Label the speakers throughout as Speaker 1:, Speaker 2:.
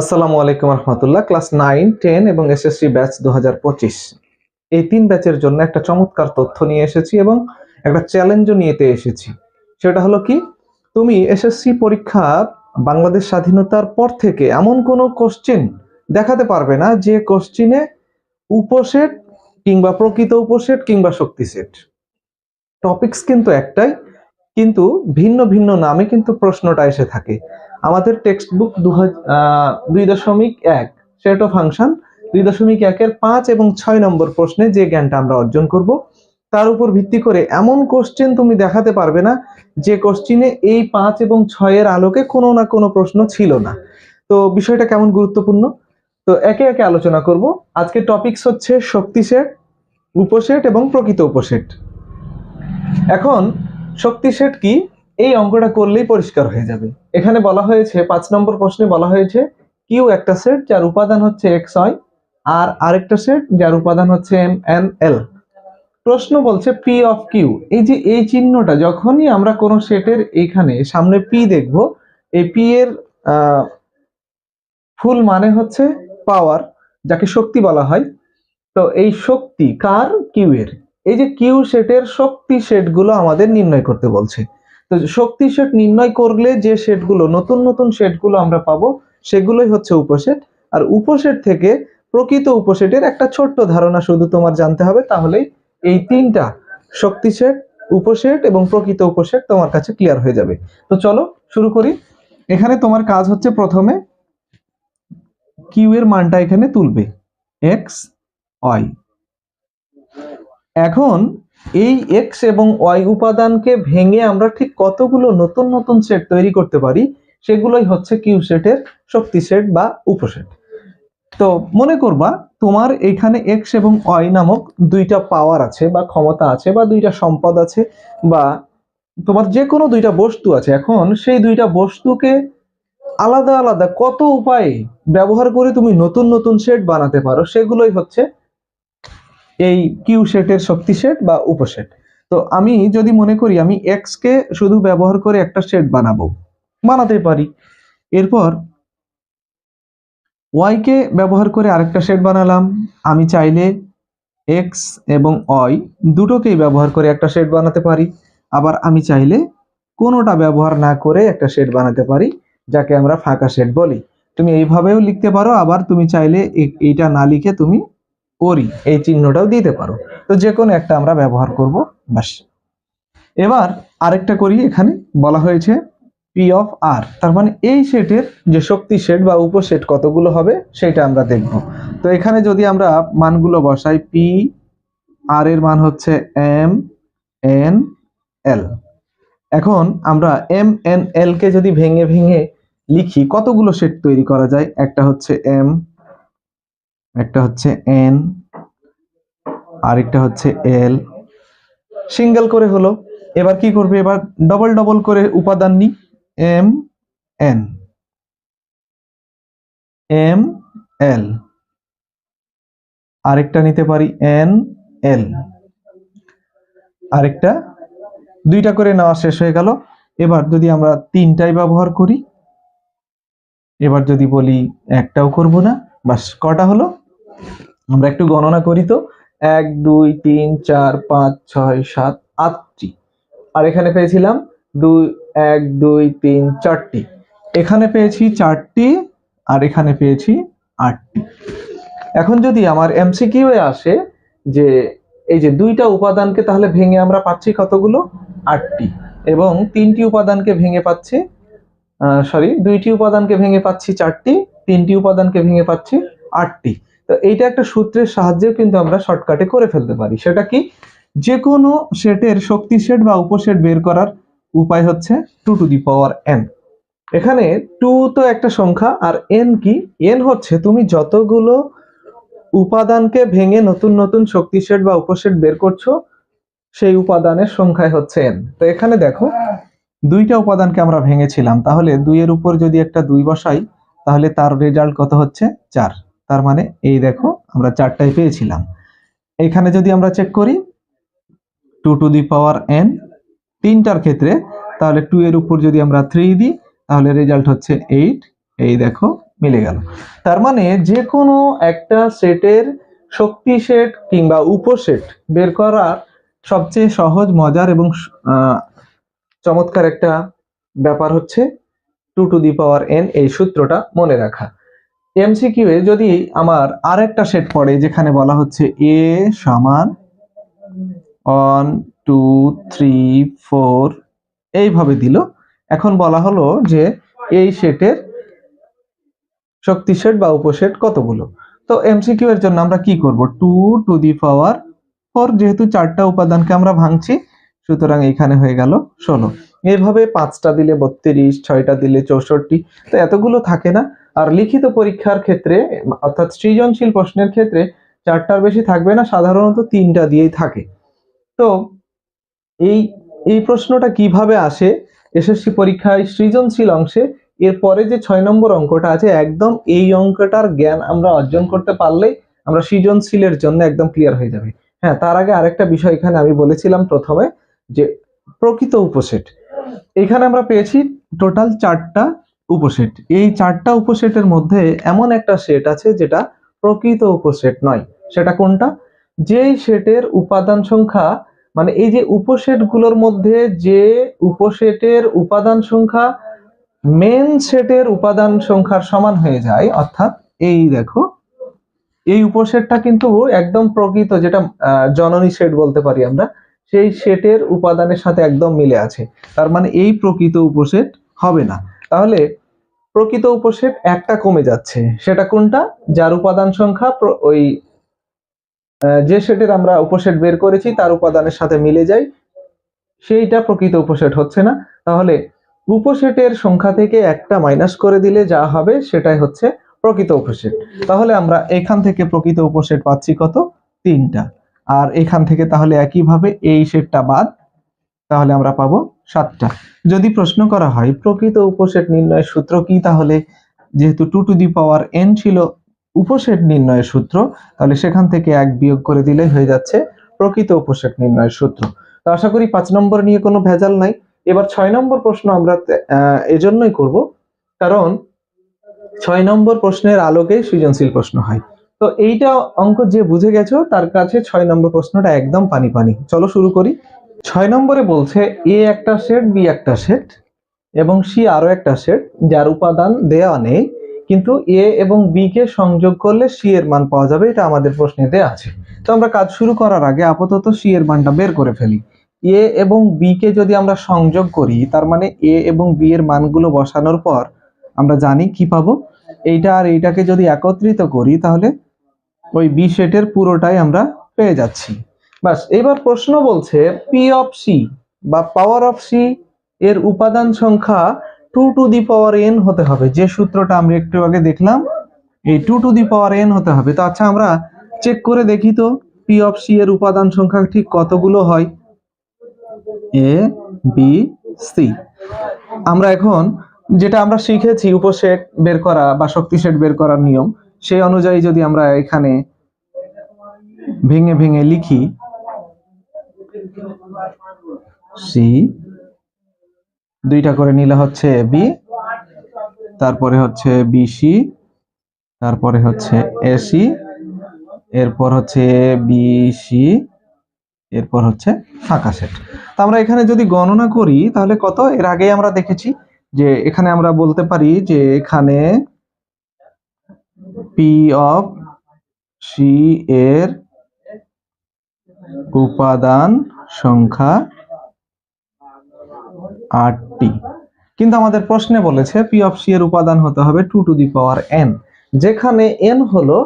Speaker 1: আসসালামু আলাইকুম রহমতুল্লাহ। ক্লাস নাইন, টেন এবং এসএসসি ব্যাচ দু হাজার পঁচিশ। এই তিন ব্যাচের জন্য একটা চমৎকার তথ্য নিয়ে এসেছি এবং একটা চ্যালেঞ্জও নিয়েতে এসেছি। সেটা হলো কি, তুমি এসএসসি পরীক্ষা বাংলাদেশ স্বাধীনতার পর থেকে এমন কোনো কোশ্চেন দেখাতে পারবে না যে কোশ্চিনে উপসেট কিংবা প্রকৃত উপসেট কিংবা শক্তি সেট টপিকস কিন্তু একটাই কিন্তু ভিন্ন ভিন্ন নামে কিন্তু প্রশ্নটা এসে থাকে। আমাদের টেক্সট বুক দুই দশমিক এক সেট অফ ফাংশন দুই দশমিক একের পাঁচ এবং ছয় নম্বর প্রশ্নে যে জ্ঞানটা আমরা অর্জন করব, তার উপর ভিত্তি করে এমন কোশ্চেন তুমি দেখাতে পারবে না যে কোশ্চিনে এই পাঁচ এবং ছয়ের আলোকে কোনো না কোনো প্রশ্ন ছিল না। তো বিষয়টা কেমন গুরুত্বপূর্ণ? তো একে একে আলোচনা করব। আজকে টপিকস হচ্ছে শক্তি সেট উপসেট এবং প্রকৃত উপসেট। এখন শক্তি সেট কি? এই অঙ্কটা করলেই পরিষ্কার হয়ে যাবে। এখানে বলা হয়েছে, পাঁচ নম্বর প্রশ্নে বলা হয়েছে, কিউ একটা সেট যার উপাদান হচ্ছে এক্স হয় আর আরেকটা সেট যার উপাদান হচ্ছে এম, এন, এল। প্রশ্ন বলছে পি অফ কিউ। এই যে এই চিহ্নটা, যখনই আমরা কোনো সেটের এইখানে সামনে পি দেখব, এই পি এর ফুল মানে হচ্ছে পাওয়ার, যাকে শক্তি বলা হয়। তো এই শক্তি কার কিউ এর? এই যে কিউ সেটের শক্তি সেটগুলো আমাদের নির্ণয় করতে বলছে। তো শক্তি সেট নির্ণয় করলে যে সেটগুলো নতুন নতুন সেটগুলো আমরা পাবো, সেগুলোই হচ্ছে উপসেট আর উপসেট থেকে প্রকৃত উপসেটের একটা ছোট্ট ধারণা শুধু তোমার জানতে হবে, তাহলেই এই তিনটা শক্তি সেট উপসেট এবং প্রকৃত উপসেট তোমার কাছে ক্লিয়ার হয়ে যাবে। তো চলো শুরু করি। এখানে তোমার কাজ হচ্ছে প্রথমে কিউ এর মানটা এখানে তুলবে, এক্স, ওয়াই। এখন এই এক্স এবং ওয়াই উপাদানকে ভেঙে আমরা ঠিক কতগুলো নতুন নতুন সেট তৈরি করতে পারি, সেগুলোই হচ্ছে কিউ সেটের শক্তি সেট বা উপসেট। তো মনে করবা, তোমার এখানে এক্স এবং ওয়াই নামক দুইটা পাওয়ার আছে বা ক্ষমতা আছে বা দুইটা সম্পদ আছে বা তোমার যে কোনো দুইটা বস্তু আছে। এখন সেই দুইটা বস্তুকে আলাদা আলাদা কত উপায়ে ব্যবহার করে তুমি নতুন নতুন সেট বানাতে পারো, সেগুলোই হচ্ছে এই কিউ সেটের শক্তি সেট বা উপসেট তো আমি যদি মনে করি আমি এক্স কে শুধু ব্যবহার করে একটা সেট বানাবো, বানাতে পারি। এরপর ওয়াই কে ব্যবহার করে আরেকটা সেট বানালাম। আমি চাইলে এক্স এবং ওয়াই দুটোকেই ব্যবহার করে একটা সেট বানাতে পারি। আবার আমি চাইলে কোনোটা ব্যবহার না করে একটা সেট বানাতে পারি, যাকে আমরা ফাঁকা সেট বলি। তুমি এইভাবেও লিখতে পারো, আবার তুমি চাইলে এইটা না লিখে তুমি ওরি এই চিহ্নটাও দিতে পারো। তো যে কোনো একটা আমরা ব্যবহার করব, ব্যাস। এবার আরেকটা করি, এখানে বলা হয়েছে পি অফ আর তার মানে এই সেটের যে শক্তি সেট বা উপসেট কতগুলো হবে, সেটা আমরা দেখব। তো এখানে যদি আমরা মানগুলো বসাই পি আর এর মান হচ্ছে এম এন এল এখন আমরা এম এন এল কে যদি ভেঙে ভেঙে লিখি, কতগুলো সেট তৈরি করা যায়? একটা হচ্ছে এম একটা হচ্ছে এন আরেকটা হচ্ছে এল সিঙ্গেল করে হলো। এবার কি করবে? এবার ডবল ডবল করে উপাদান নি। এম এন এম এল আরেকটা নিতে পারি এন এল আরেকটা। দুইটা করে নেওয়া শেষ হয়ে গেল। এবার যদি আমরা তিনটাই ব্যবহার করি, এবার যদি বলি একটাও করব না বাস কটা হলো? আমরা একটু গণনা করি তো। এক, দুই, তিন, চার, পাঁচ, ছয়, সাত, আটটি। আর এখানে পেয়েছিলাম দুই, এক, দুই, তিন, চারটি। এখানে পেয়েছি চারটি আর এখানে পেয়েছি আটটি। এখন যদি আমার এমসিকিউ এ আসে যে এই যে দুইটা উপাদানকে তাহলে ভেঙে আমরা পাচ্ছি কতগুলো? আটটি। এবং তিনটি উপাদানকে ভেঙে পাচ্ছি সরি দুইটি উপাদানকে ভেঙে পাচ্ছি চারটি, তিনটি উপাদানকে ভেঙে পাচ্ছি আটটি। তো এইটা একটা সূত্রের সাহায্যেও কিন্তু আমরা শর্টকাটে করে ফেলতে পারি। সেটা কি? যে কোনো সেটের শক্তি সেট বা উপসেট বের করার উপায় হচ্ছে two to the power N এখানে টু তো একটা সংখ্যা আর এন কি? এন হচ্ছে তুমি যতগুলো উপাদানকে ভেঙে নতুন নতুন শক্তি সেট বা উপসেট বের করছ, সেই উপাদানের সংখ্যায় হচ্ছে এন তো এখানে দেখো, দুইটা উপাদানকে আমরা ভেঙেছিলাম। তাহলে দুইয়ের উপর যদি একটা দুই বসাই, তাহলে তার রেজাল্ট কত হচ্ছে? চার। তার মানে এই দেখো আমরা চারটাই পেয়েছিলাম। এখানে যদি আমরা চেক করি two to the power N তিনটার ক্ষেত্রে, তাহলে টু এর উপর যদি আমরা থ্রি দিই, তাহলে রেজাল্ট হচ্ছে এইট এই দেখো, মিলে গেল। তার মানে যে কোনো একটা সেটের শক্তি সেট কিংবা উপসেট বের করার সবচেয়ে সহজ, মজার এবং চমৎকার একটা ব্যাপার হচ্ছে two to the power N এই সূত্রটা মনে রাখা। এমসিকিউ এ যদি আমার আর একটা সেট পড়ে, যেখানে বলা হচ্ছে এ সমান ওয়ান টু থ্রি ফোর এইভাবে দিল। এখন বলা হলো যে এই সেটের শক্তি সেট বা উপসেট কতগুলো? তো এমসিকিউ এর জন্য আমরা কি করব? Two to the power four যেহেতু চারটা উপাদানকে আমরা ভাঙছি, সুতরাং এখানে হয়ে গেল ষোলো। এইভাবে পাঁচটা দিলে বত্রিশ, ছয়টা দিলে চৌষট্টি, তো এতগুলো থাকে না। আর লিখিত পরীক্ষার ক্ষেত্রে, অর্থাৎ সৃজনশীল প্রশ্নের ক্ষেত্রে চারটার বেশি থাকবে না, সাধারণত তিনটা দিয়েই থাকে। তো এই এই প্রশ্নটা কীভাবে আসে? এসএসসি পরীক্ষায় সৃজনশীল অংশে এরপরে যে ছয় নম্বর অঙ্কটা আছে, একদম এই অঙ্কটার জ্ঞান আমরা অর্জন করতে পারলেই আমরা সৃজনশীলের জন্য একদম ক্লিয়ার হয়ে যাবে। হ্যাঁ তার আগে আরেকটা বিষয় এখানে আমি বলেছিলাম প্রথমে, যে প্রকৃত উপসেট। এখানে আমরা পেয়েছি টোটাল চারটা উপসেট। এই চারটা উপসেটের মধ্যে এমন একটা সেট আছে যেটা প্রকৃত উপসেট নয়। সেটা কোনটা? যেই সেটের উপাদান সংখ্যা মানে এই যে উপসেটগুলোর মধ্যে যে উপসেটের উপাদান সংখ্যা মেন সেটের উপাদান সংখ্যার সমান হয়ে যায়, অর্থাৎ এই দেখো, এই উপসেটটা কিন্তু একদম প্রকৃত যেটা জননী সেট বলতে পারি আমরা, সেই সেটের উপাদানের সাথে একদম মিলে আছে। তার মানে এই প্রকৃত উপসেট হবে না। তাহলে প্রকৃত উপসেট একটা কমে যাচ্ছে। সেটা কোনটা? যার উপাদান সংখ্যা ওই যে সেটের আমরা উপসেট বের করেছি, তার উপাদানের সাথে মিলে যায়। সেইটা প্রকৃত উপসেট হচ্ছে না। তাহলে উপসেটের সংখ্যা থেকে একটা মাইনাস করে দিলে যা হবে, সেটাই হচ্ছে প্রকৃত উপসেট। তাহলে আমরা এখান থেকে প্রকৃত উপসেট পাচ্ছি কত? তিনটা। আর এখান থেকে তাহলে একইভাবে এই সেটটা বাদ তাহলে আমরা পাবো সাতটা। যদি প্রশ্ন করা হয়, প্রকৃত উপসেট নির্ণয়ের সূত্র কি? তাহলে যেহেতু two to the power N ছিল উপসেট নির্ণয়ের সূত্র, তাহলে সেখান থেকে এক বিয়োগ করে দিলে হয়ে যাচ্ছে প্রকৃত উপসেট নির্ণয়ের সূত্র। তো আশা করি পাঁচ নম্বর নিয়ে কোনো ভেজাল নাই। এবার ছয় নম্বর প্রশ্ন আমরা এজন্যই করব। কারণ ছয় নম্বর প্রশ্নের আলোকে সৃজনশীল প্রশ্ন হয়। তো এইটা অঙ্ক যে বুঝে গেছো, তার কাছে ছয় নম্বর প্রশ্নটা একদম পানি পানি। চলো শুরু করি। ছয় নম্বরে বলছে, এ একটা সেট বি একটা সেট এবং সি আরও একটা সেট যার উপাদান দেওয়া নেই, কিন্তু এ এবং বি কে সংযোগ করলে সি এর মান পাওয়া যাবে, এটা আমাদের প্রশ্নে দেওয়া আছে। তো আমরা কাজ শুরু করার আগে আপাতত সি এর মানটা বের করে ফেলি। এ এবং বি কে যদি আমরা সংযোগ করি, তার মানে এ এবং বি এর মানগুলো বসানোর পর আমরা জানি কি পাবো? এইটা আর এইটাকে যদি একত্রিত করি, তাহলে ওই বি সেটের পুরোটাই আমরা পেয়ে যাচ্ছি। বাস এবার প্রশ্ন বলছে পি অফ সি বা পাওয়ার অফ সি এর উপাদান সংখ্যা two to the power N হতে হবে। যে সূত্রটা আমরা একটু আগে দেখলাম, এই two to the power N হতে হবে। তো আচ্ছা আমরা চেক করে দেখি তো পি অফ সি এর উপাদান সংখ্যা ঠিক কতগুলো হয়? এ বি সি আমরা এখন যেটা আমরা শিখেছি, উপসেট বের করা বা শক্তি সেট বের করার নিয়ম, সেই অনুযায়ী যদি আমরা এখানে ভেঙে ভেঙে লিখি সি দুইটা করে নিলে হচ্ছে এ বি তারপরে হচ্ছে বিসি তারপরে হচ্ছে এসি এরপর হচ্ছে বিসি এরপর হচ্ছে ফাঁকা সেট তো আমরা এখানে যদি গণনা করি, তাহলে কত? এর আগে আমরা দেখেছি যে এখানে আমরা বলতে পারি যে এখানে পি অফ সি এর উপাদান সংখ্যা আটটি। কিন্তু আমাদের প্রশ্নে বলেছে পি অফ সি এর উপাদান হতে হবে two to the power N যেখানে এন হলো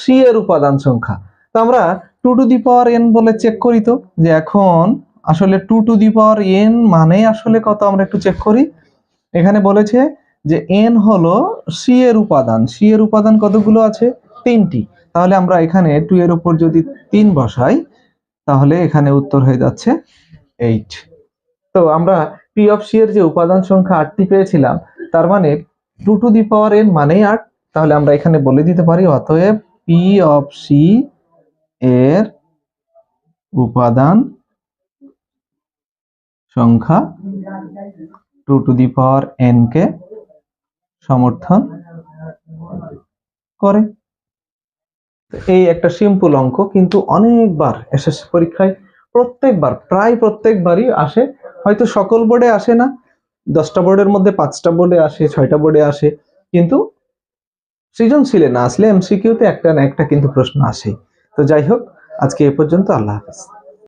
Speaker 1: সি এর উপাদান সংখ্যা। তো আমরা two to the power N বলে চেক করি তো, যে এখন আসলে two to the power N মানে আসলে কত আমরা একটু চেক করি। এখানে বলেছে যে এন হলো সি এর উপাদান। সি এর উপাদান কতগুলো আছে? তিনটি। তাহলে আমরা এখানে টু এর উপর যদি তিন বসাই তাহলে এখানে উত্তর হয়ে যাচ্ছে এইট তো আমরা পি অফ সি এর যে উপাদান সংখ্যা আটটি পেয়েছিলাম, তার মানে two to the power N মানেই আট। তাহলে আমরা এখানে বলে দিতে পারি, অতএব পি অফ সি এর উপাদান সংখ্যা two to the power N কে সমর্থন করে। এই একটা সিম্পল অঙ্ক কিন্তু অনেকবার এসএসসি পরীক্ষায় প্রত্যেকবার, প্রায় প্রত্যেকবারই আসে। হয়তো সকল বোর্ডে আসে না, দশটা বোর্ডের মধ্যে পাঁচটা বোর্ডে আসে, ছয়টা বোর্ডে আসে, কিন্তু সৃজনশীলে না আসলে এমসিকিউতে একটা না একটা কিন্তু প্রশ্ন আসে। তো যাই হোক, আজকে এ পর্যন্ত আল্লাহ হাফেজ।